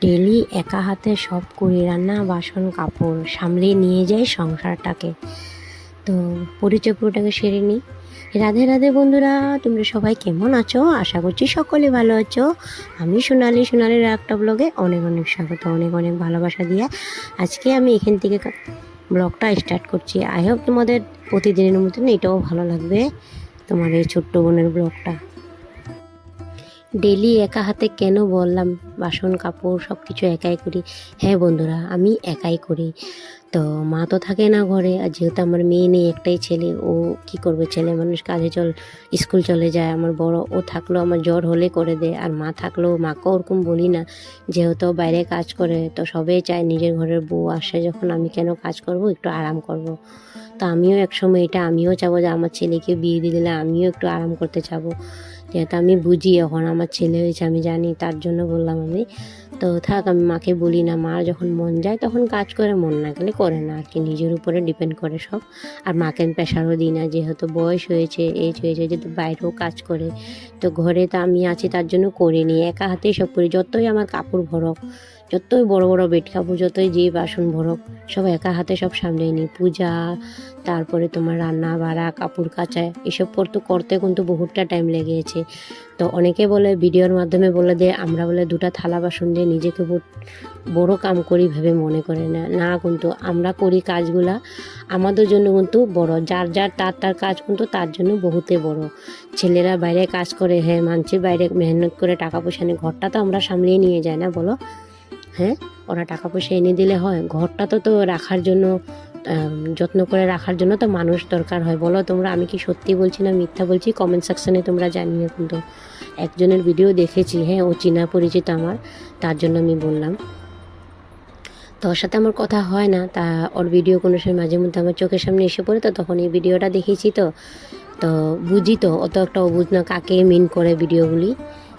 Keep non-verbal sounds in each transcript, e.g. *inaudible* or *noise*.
Daily একা হাতে সব করি, রান্না, বাসন, কাপড় সামলে নিয়ে যাই সংসারটাকে। তো পরিচয় পুরোটাকে সেরে নিই। রাধে রাধে বন্ধুরা, তোমরা সবাই কেমন আছো? আশা করছি সকলে ভালো আছো। আমি সোনালি, সোনালির একটা ব্লগে অনেক অনেক স্বাগত, অনেক অনেক ভালোবাসা দিয়ে। আজকে আমি এখান থেকে ব্লগটা স্টার্ট করছি। আই হোপ তোমাদের প্রতিদিনের মতন এটাও ভালো লাগবে, তোমার এই ছোট্ট বোনের ব্লগটা। ডেলি একা হাতে কেন বললাম? বাসন, কাপড় সব কিছু একাই করি। হ্যাঁ বন্ধুরা, আমি একাই করি। তো মা তো থাকে না ঘরে, আর যেহেতু আমার মেয়ে নেই, একটাই ছেলে, ও কি করবে? ছেলে মানুষ কাজে চল, স্কুল চলে যায়। আমার বড়, ও থাকলেও আমার জ্বর হলে করে দেয়, আর মা থাকলেও মাকেও ওরকম বলি না। যেহেতু বাইরে কাজ করে, তো সবাই চায় নিজের ঘরের বউ আসে, যখন আমি কেন কাজ করব, একটু আরাম করব। তো আমিও একসময় এটা, আমিও চাবো যে আমার ছেলেকে বিয়ে দিয়ে দিলে আমিও একটু আরাম করতে চাবো। যেহেতু আমি বুঝি এখন আমার ছেলে হয়েছে, আমি জানি, তার জন্য বললাম আমি। তো থাক, আমি মাকে বলি না, মার যখন মন যায় তখন কাজ করে, মন না গেলে করে না। আর কি নিজের উপরে ডিপেন্ড করে সব। আর মাকে আমি প্রেশারও দিই না, যেহেতু বয়স হয়েছে এজ হয়েছে যেহেতু বাইরেও কাজ করে। তো ঘরে তো আমি আছি, তার জন্য করিনি, একা হাতেই সব করি, যতই আমার কাপড় ভরক। যতই বড় বড় বেড কাপড় যতই যে বাসন ভরক, সব একা হাতে সব সামলে নিই। পূজা, তারপরে তোমার রান্না বাড়া, কাপড় কাচা, এসব করতে করতে কিন্তু বহুতটা টাইম লেগেছে। তো অনেকে বলে, ভিডিওর মাধ্যমে বলে দে আমরা বলে দুটা থালা বাসন দিয়ে নিজেকে বড় কাম করি ভেবে মনে করে না। না কিন্তু আমরা করি কাজগুলা, আমাদের জন্য কিন্তু বড়। যার যার তার তার কাজ কিন্তু তার জন্য বহুতে বড়। ছেলেরা বাইরে কাজ করে হ্যাঁ মানছে, বাইরে মেহনত করে টাকা পয়সা নিয়ে ঘরটা তো আমরা সামলিয়ে নিয়ে যাই না, বলো? হ্যাঁ? ওরা টাকা পয়সা এনে দিলে হয়। ঘরটা তো তো রাখার জন্য যত্ন করে রাখার জন্য তো মানুষ দরকার হয়। বলো তোমরা, আমি কি সত্যি বলছি না মিথ্যা বলছি? কমেন্ট সেকশনে তোমরা জানিয়ে কিন্তু। একজনের ভিডিও দেখেছি হ্যাঁ? ও চীনা পরিচিত আমার, তার জন্য আমি বললাম। তো ওর সাথে আমার কথা হয় না, তা ওর ভিডিও কোনো সময় মাঝে মধ্যে আমার চোখের সামনে এসে পড়ে, তো তখন এই ভিডিওটা দেখেছি তো। তো বুঝি তো অত একটা অবুঝ না কাকে মিন করে ভিডিওগুলি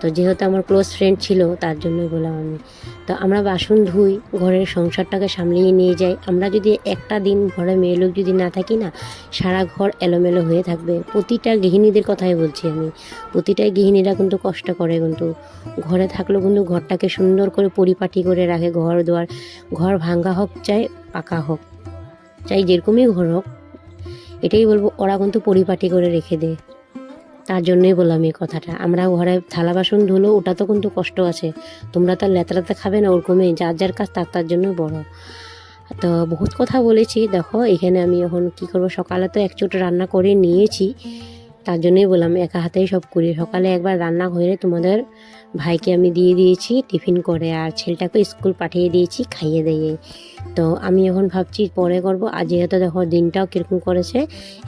তো যেহেতু আমার ক্লোজ ফ্রেন্ড ছিল, তার জন্যই বললাম আমি। তো আমরা বাসন ধুই, ঘরের সংসারটাকে সামলিয়ে নিয়ে যাই। আমরা যদি একটা দিন ঘরে মেয়ে লোক যদি না থাকি না, সারা ঘর এলোমেলো হয়ে থাকবে। প্রতিটা গৃহিণীদের কথাই বলছি আমি। প্রতিটা গৃহিণীরা কিন্তু কষ্ট করে কিন্তু। ঘরে থাকলেও কিন্তু ঘরটাকে সুন্দর করে পরিপাটি করে রাখে, ঘর দুয়ার। ঘর ভাঙ্গা হোক চাই, পাকা হোক। চাই যেরকমই ঘর হোক, এটাই বলব, ওরা কিন্তু পরিপাটি করে রেখে দেয়। তার জন্যই বললাম এই কথাটা। আমরা ঘরে থালা বাসন ধুলো, ওটা তো কিন্তু কষ্ট আছে। তোমরা তো লেতরাতে খাবে না, ওরকমই। যার যার কাজ, তার তার জন্য বড়। তো বহুত কথা বলেছি। দেখো, এখানে আমি এখন কি করব? সকালে তো এক চোট রান্না করে নিয়েছি। তার জন্যই বললাম, একা হাতেই সব করি। সকালে একবার রান্না করে তোমাদের ভাইকে আমি দিয়ে দিয়েছি, টিফিন করে আর ছেলেটাকে স্কুল পাঠিয়ে দিয়েছি খাইয়ে দিয়ে। তো আমি এখন ভাবছি পরে করব। আর যেহেতু দেখো দিনটাও কীরকম করেছে,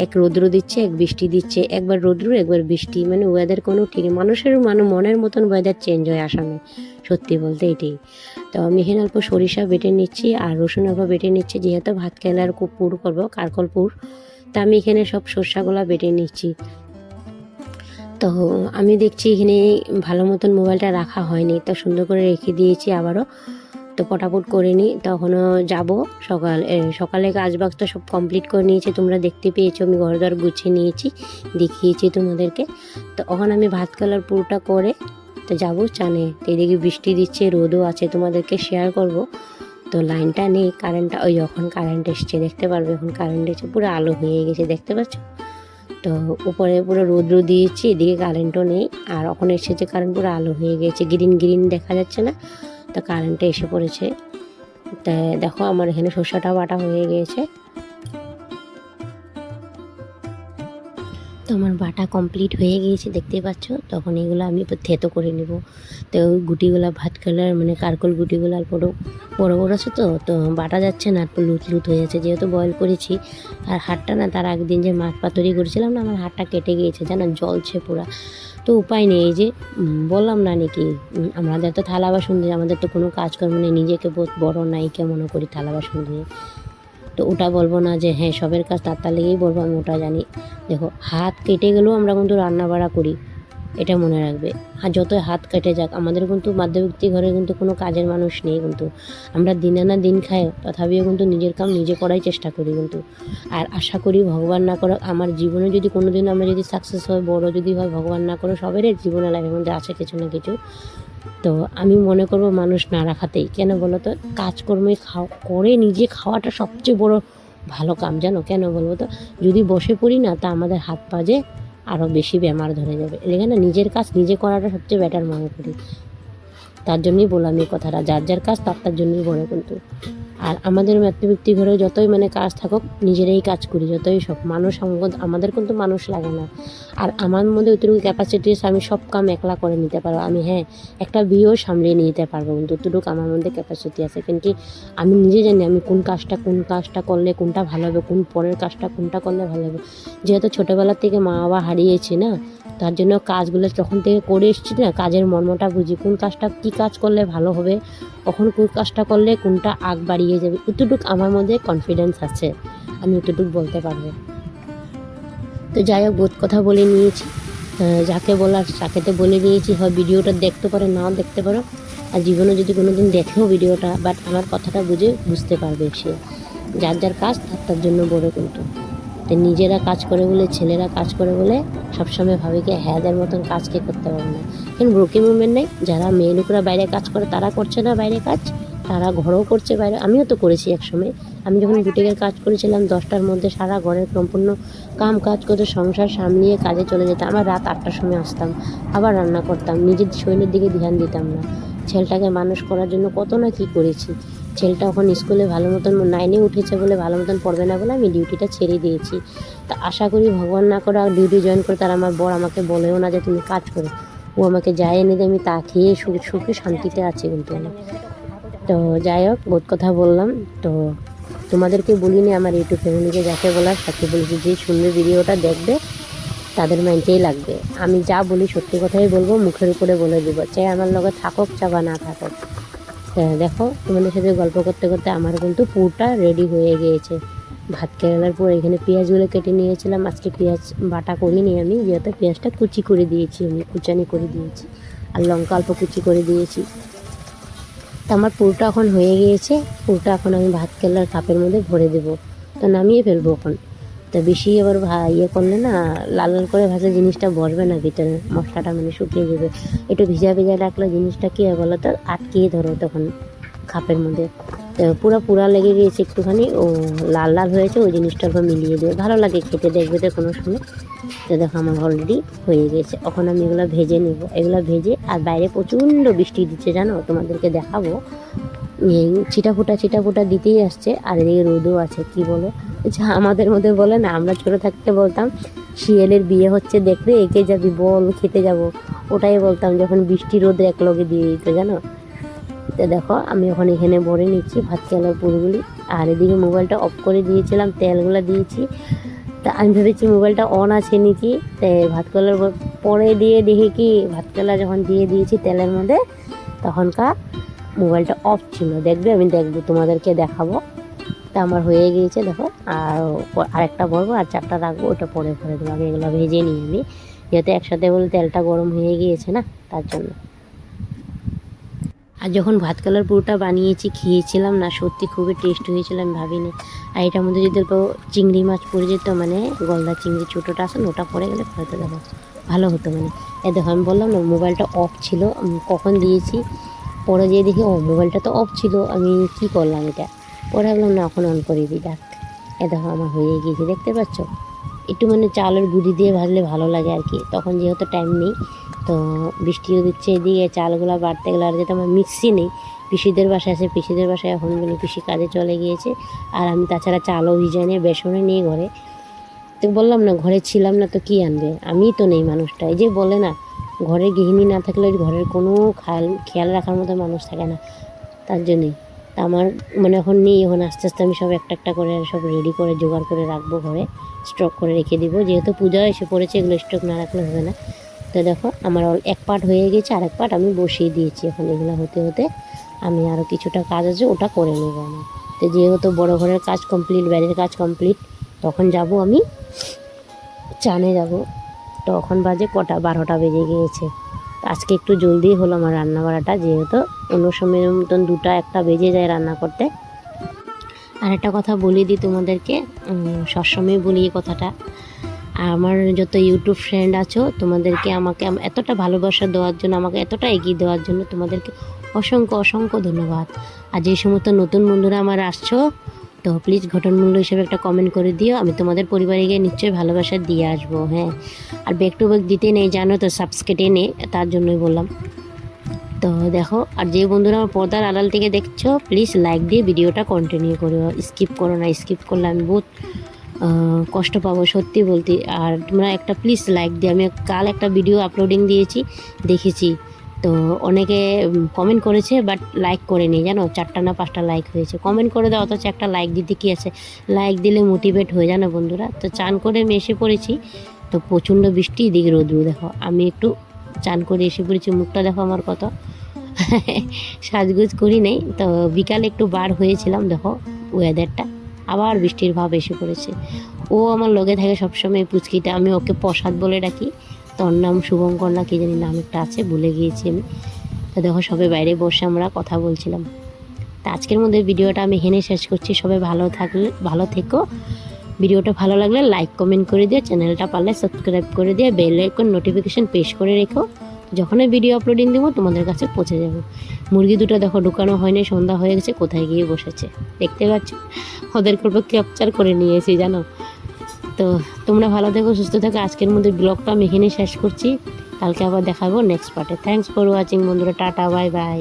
এক রৌদ্র দিচ্ছে, এক বৃষ্টি দিচ্ছে, একবার রৌদ্র, একবার বৃষ্টি। মানে ওয়েদার কোনো ঠিক মানুষের মানে মনের মতন ওয়েদার চেঞ্জ হয় আসামে, সত্যি বলতে এটাই। তো আমি এখানে অল্প সরিষা বেটে নিচ্ছি আর রসুন অল্প বেটে নিচ্ছি, যেহেতু ভাত কেলার পুর করব, কারকল পুর। তা আমি এখানে সব সর্ষাগুলা বেটে নিচ্ছি। তো আমি দেখছি এখানে ভালো মতন মোবাইলটা রাখা হয়নি। তো সুন্দর করে রেখে দিয়েছি আবারও। তো পটাপট করে নিই তখনও যাব সকাল সকালে কাজ বাজ তো সব কমপ্লিট করে নিয়েছি। তোমরা দেখতে পেয়েছ, আমি ঘর দর গুছিয়ে নিয়েছি, দেখিয়েছি তোমাদেরকে। তো ওখন আমি ভাত কালার পুরোটা করে তো যাব চানে। তো এদিকে বৃষ্টি দিচ্ছে, রোদও আছে, তোমাদেরকে শেয়ার করব। তো লাইনটা নেই কারেন্টটা ওই যখন কারেন্ট এসছে, দেখতে পারবে, এখন কারেন্ট এসে পুরো আলো হয়ে গেছে, দেখতে পাচ্ছ? তো উপরে পুরো রৌদ্র দিয়েছি, এদিকে কারেন্টও নেই। আর ওখানে এসেছে কারেন্ট পুরো আলো হয়ে গেছে গ্রিন গ্রিন দেখা যাচ্ছে না। তো কারেন্টে এসে পড়েছে। তা দেখো আমার এখানে শসাটা বাটা হয়ে গিয়েছে তো আমার বাটা কমপ্লিট হয়ে গিয়েছে, দেখতেই পাচ্ছ? তখন এগুলো আমি থেতো করে নেব। তো গুটিগুলো, ভাত কালার মানে কারকল গুটিগুলো, আর বড়ো বড়ো বড়ো আছে তো তো বাটা যাচ্ছে না, আর লুট লুট হয়ে যাচ্ছে। যেহেতু বয়েল করেছি, আর হাটটা না, তার আগদিন যে মাছ পাতুরি করেছিলাম না, আমার হাটটা কেটে গিয়েছে, জানা জলছে পুরা। তো উপায় নেই, এই যে বললাম না নাকি আমাদের তো থালা বাসন দিয়ে, আমাদের তো কোনো কাজকর্ম নেই, নিজেকে বড় নায়িকা মনে করি থালা বাসন দিয়ে। তো ওটা বলব না যে হ্যাঁ সবের কাজ তার তার লেগেই বলব, আমি ওটা জানি। দেখো, হাত কেটে গেলেও আমরা কিন্তু রান্না বাড়া করি, এটা মনে রাখবে। আর যতই হাত কেটে যাক, আমাদের কিন্তু মধ্যবিত্তি ঘরে কিন্তু কোনো কাজের মানুষ নেই কিন্তু। আমরা দিনে না দিন খাই, তথাপিও কিন্তু নিজের কাম নিজে করাই চেষ্টা করি কিন্তু। আর আশা করি ভগবান না করো আমার জীবনে যদি কোনো দিন আমরা যদি সাকসেস হয়, বড় যদি হয়, ভগবান না করো সবেরই জীবনে লাইফের মধ্যে আছে কিছু না কিছু। তো আমি মনে করব মানুষ না রাখাতেই। কেন বলো তো কাজকর্মে খাও, করে নিজে খাওয়াটা সবচেয়ে বড় ভালো কাম, জানো? কেন বলব তো? যদি বসে পড়ি না, তা আমাদের হাত পাজে আরও বেশি বেমার ধরে যাবে। এখানে নিজের কাজ নিজে করাটা সবচেয়ে বেটার মনে করি। তার জন্যই বললাম এই কথাটা। যার যার কাজ, তার তার জন্যই বড় কিন্তু। আর আমাদের মাতৃব্যক্তি ঘরে যতই মানে কাজ থাকুক, নিজেরাই কাজ করি, যতই সব। মানুষ আমাদের কিন্তু মানুষ লাগে না। আর আমার মধ্যে ওইটুকু ক্যাপাসিটি আছে, আমি সব কাম একলা করে নিতে পারব। আমি হ্যাঁ একটা বিয়েও সামলিয়ে নিতে পারব, কিন্তু অতটুকু আমার মধ্যে ক্যাপাসিটি আছে। কিন্তু আমি নিজে জানি আমি কোন কাজটা কোন কাজটা করলে কোনটা ভালো হবে, কোন পরের কাজটা, কোনটা করলে ভালো হবে। যেহেতু ছোটোবেলার থেকে মা বাবা হারিয়েছি না, তার জন্য কাজগুলো যখন থেকে করে এসেছি না, কাজের মর্মটা বুঝি, কোন কাজটা কী কাজ করলে ভালো হবে, কখন কোন কাজটা করলে কোনটা আগ বাড়িয়ে যাবে। এতটুকু আমার মধ্যে কনফিডেন্স আছে, আমি এতটুকু বলতে পারব। তো যাই হোক বোধ কথা বলে নিয়েছি। যাকে বলার তাকে তো বলে দিয়েছি হয় ভিডিওটা দেখতে পারো, নাও দেখতে পারো। আর জীবনে যদি কোনো দিন দেখেও ভিডিওটা বাট আমার কথাটা বুঝে বুঝতে পারবে সে। যার যার কাজ, তার তার জন্য বড় কিন্তু। তো নিজেরা কাজ করে বলে, ছেলেরা কাজ করে বলে, সবসময় ভাবে কি, হ্যাঁদের মতন কাজকে করতে পারবে না। কিন্তু ব্রোকিং মুভমেন্ট নেই, যারা মেয়ে লোকরা বাইরে কাজ করে, তারা করছে না বাইরে কাজ। তারা ঘরও করছে বাইরে। আমিও তো করেছি একসময়। আমি যখন বুটিকের কাজ করেছিলাম, দশটার মধ্যে সারা ঘরের সম্পূর্ণ কাম কাজ করতে সংসার সামলিয়ে কাজে চলে যেতাম। আবার রাত আটটার সময় আসতাম, আবার রান্না করতাম, নিজের শরীরের দিকে ধ্যান দিতাম না। ছেলেটাকে মানুষ করার জন্য কত না কী করেছি। ছেলেটা এখন স্কুলে ভালো মতন নাইনে উঠেছে বলে ভালো মতন পড়বে না বলে আমি ডিউটিটা ছেড়ে দিয়েছি। তা আশা করি ভগবান না করে ডিউটি জয়েন করে তার আমার বর আমাকে বলেও না যে তুমি কাজ করো। ও আমাকে যায় এনে দিয়ে আমি তা খেয়ে সুখে সুখে শান্তিতে আছি কিন্তু আমি তো যাই হোক, বহুত কথা বললাম। তো তোমাদেরকে বলিনি আমার ইউটিউব ফ্যামিলিকে যাকে বলার, তাকে বলেছি যে সুন্দর ভিডিওটা দেখবে, তাদের মাইন্ডেই লাগবে। আমি যা বলি সত্যি কথাই বলব, মুখের উপরে বলে দেবো, চাই আমার লগে থাকুক চা বা না থাকুক। দেখো, তোমাদের সাথে গল্প করতে করতে আমার কিন্তু পুরটা রেডি হয়ে গিয়েছে। ভাত কেরালার পর এখানে পেঁয়াজগুলো কেটে নিয়েছিলাম। আজকে পেঁয়াজ বাটা করিনি আমি, যেহেতু পেঁয়াজটা কুচি করে দিয়েছি আমি, কুচানি করে দিয়েছি। আর লঙ্কা অল্প কুচি করে দিয়েছি। তো আমার পুরোটা এখন হয়ে গিয়েছে, পুরোটা এখন আমি ভাত কেলার কাপের মধ্যে ভরে দেব। তো নামিয়ে ফেলব এখন। তো বেশি এবার ভা ইয়ে করলে না, লাল লাল করে ভাজা জিনিসটা বসবে না ভিতরে, মশলাটা মানে শুকিয়ে যাবে। একটু ভিজা ভিজা রাখলে জিনিসটা কী হয় বলো তো আটকিয়ে ধরো তখন খাপের মধ্যে। পুরো পুরা লেগে গিয়েছে একটুখানি। ও লাল লাল হয়েছে, ওই জিনিসটা অল্প মিলিয়ে দেবে ভালো লাগে খেতে, দেখবে তো কোনো সময়। তো দেখো আমার অলরেডি হয়ে গেছে। এখন আমি এগুলো ভেজে নেব। এগুলো ভেজে, আর বাইরে প্রচণ্ড বৃষ্টি দিচ্ছে, জানো? তোমাদেরকে দেখাবো। এই ছিটা ফুটা ছিটা ফুটা দিতেই আসছে, আর এদিকে রোদও আছে, কি বলো? যা আমাদের মধ্যে বলে না, আমরা ছোটো থাকতে বলতাম, শিয়ালের বিয়ে হচ্ছে, দেখবে একে যাবি বল, খেতে যাব। ওটাই বলতাম, যখন বৃষ্টি রোদ এক লগে দিয়ে দিত, জানো? তো দেখো, আমি এখন এখানে ভরে নিচ্ছি ভাত কেলার পুরগুলি। আর এদিকে মোবাইলটা অফ করে দিয়েছিলাম, তেলগুলো দিয়েছি। তা আমি ভেবেছি মোবাইলটা অন আছে নাকি? তাই ভাত কলার পরে দিয়ে দেখি কি, ভাত কলা যখন দিয়ে দিয়েছি তেলের মধ্যে, তখনকার মোবাইলটা অফ ছিল। দেখবে, আমি দেখব, তোমাদেরকে দেখাবো। তা আমার হয়ে গিয়েছে, দেখো। আর আরেকটা ভরবো, আর চারটা রাখব, ওটা পরে ভরে দেবো। আগে এগুলো ভেজে নিই আমি। যেহেতু একসাথে বলে তেলটা গরম হয়ে গিয়েছে না, তার জন্য। আর যখন ভাত কালার পুরোটা বানিয়েছি, খেয়েছিলাম না, সত্যি খুবই টেস্ট হয়েছিল, আমি ভাবিনি। আর এটার মধ্যে যদি অল্প চিংড়ি মাছ পড়ে যেত মানে গলদা চিংড়ি ছোটোটা না, ওটা পড়ে গেলে হয়তো দেখো ভালো হতো মানে। এ দেখো, আমি বললাম না, মোবাইলটা অফ ছিল কখন দিয়েছি? পরে যেয়ে দেখি, ও, মোবাইলটা তো অফ ছিল, আমি কি করলাম এটা? পরে ভাবলাম, না, এখন অন করে দিই ডাক এ দেখো, আমার হয়ে গিয়েছে, দেখতে পাচ্ছ? একটু মানে চালের গুঁড়ি দিয়ে ভাজলে ভালো লাগে আর কি, তখন যেহেতু টাইম নেই তো বৃষ্টিও দিচ্ছে এদিকে, চালগুলো বাড়তে গেলে আর যেহেতু আমার মিক্সি নেই, পিসিদের বাসায় আছে, পিসিদের বাসায় এখন মানে পিসি কাজে চলে গিয়েছে। আর আমি তাছাড়া চালও ভিজে নিয়ে বেসনে নিয়ে ঘরে। তো বললাম না, ঘরে ছিলাম না তো কি আনবে? আমিই তো নেই মানুষটা। এই যে বলে না, ঘরে গৃহিণী না থাকলে ঘরের কোনো খেয়াল খেয়াল রাখার মতো মানুষ থাকে না। তার জন্যই তা আমার মানে এখন নেই, এখন আস্তে আস্তে আমি সব একটা একটা করে সব রেডি করে, জোগাড় করে রাখব ঘরে স্টক করে রেখে দিব। যেহেতু পূজা এসে পড়েছে, এগুলো স্টক না রাখলে হবে না। তো দেখো, আমার এক পার্ট হয়ে গেছে আর এক পার্ট আমি বসিয়ে দিয়েছি। এখন এগুলো হতে হতে আমি আরও কিছুটা কাজ আছে, ওটা করে নেব আমি। তো যেহেতু বড় ঘরের কাজ কমপ্লিট বাইরের কাজ কমপ্লিট তখন যাব আমি চানে যাব। তখন বাজে কটা, বারোটা বেজে গিয়েছে। আজকে একটু জলদি হলো আমার রান্না বাড়াটা, যেহেতু অন্য সময়ের মতন দুটা, একটা বেজে যায় রান্না করতে। আর একটা কথা বলে দিই তোমাদেরকে সবসময় বলি কথাটা। আমার যত ইউটিউব ফ্রেন্ড আছো, তোমাদেরকে আমাকে এতটা ভালোবাসা দেওয়ার জন্য, আমাকে এতটা এগিয়ে দেওয়ার জন্য তোমাদেরকে অসংখ্য অসংখ্য ধন্যবাদ। আর যে সমস্ত নতুন বন্ধুরা আমার আসছো, তো প্লিজ ঘটনমূল্য হিসেবে একটা কমেন্ট করে দিও, আমি তোমাদের পরিবারে গিয়ে নিশ্চয়ই ভালোবাসা দিয়ে আসব হ্যাঁ। আর ব্যাক টু ব্যাক দিতে নেই, জানো তো সাবস্ক্রাইবে নেই, তার জন্যই বললাম। তো দেখো, আর যে বন্ধুরা আমার পর্দার আড়াল থেকে দেখছ প্লিজ লাইক দিয়ে ভিডিওটা কন্টিনিউ করো স্কিপ করো না স্কিপ করলে আমি বহুত কষ্ট পাবো সত্যি বলতে। আর তোমরা একটা প্লিজ লাইক দিয়ে আমি কাল একটা ভিডিও আপলোডিং দিয়েছি, দেখেছি। তো অনেকে কমেন্ট করেছে বাট লাইক করেনি। জানো, চারটা না পাঁচটা লাইক হয়েছে। কমেন্ট করে দাও, অথচ একটা লাইক দিতে কী আছে? লাইক দিলে মোটিভেট হয়ে জানো বন্ধুরা। তো চান করে আমি এসে পড়েছি। তো প্রচণ্ড বৃষ্টি, এদিকে রোদ্রু, দেখো। আমি একটু চান করে এসে পড়েছি। মুখটা দেখো আমার কত। *laughs* সাজগুজ করি নেই। তো বিকালে একটু বার হয়েছিলাম, দেখো ওয়েদারটা আবার বৃষ্টির ভাব এসে পড়েছে। ও আমার লগে থাকে সবসময় পুচকিটা, আমি ওকে প্রসাদ বলে ডাকি। তোর নাম শুভঙ্কর না, কি জানি নাম একটা আছে, ভুলে গিয়েছি আমি। তো দেখো সবাই বাইরে বসে আমরা কথা বলছিলাম। তা আজকের মধ্যে ভিডিওটা আমি হেনে শেষ করছি। সবাই ভালো থাকলে, ভালো থেকো। ভিডিওটা ভালো লাগলে লাইক, কমেন্ট করে দিও। চ্যানেলটা পারলে সাবস্ক্রাইব করে দিয়ে বেল আইকন নোটিফিকেশন পেশ করে রেখো। যখনই ভিডিও আপলোডিং দেবো, তোমাদের কাছে পৌঁছে যাবে। মুরগি দুটো দেখো, ঢুকানো হয়নি, সন্ধ্যা হয়ে গেছে, কোথায় গিয়ে বসেছে? দেখতে পাচ্ছ? ওদের করব ক্যাপচার করে নিয়েছি, জানো? তো তোমরা ভালো থেকো, সুস্থ থাকো। আজকের মধ্যে ব্লগটা আমি এখানে শেষ করছি। কালকে আবার দেখাবো নেক্সট পার্টে থ্যাংকস ফর ওয়াচিং বন্ধুরা। Tata bye bye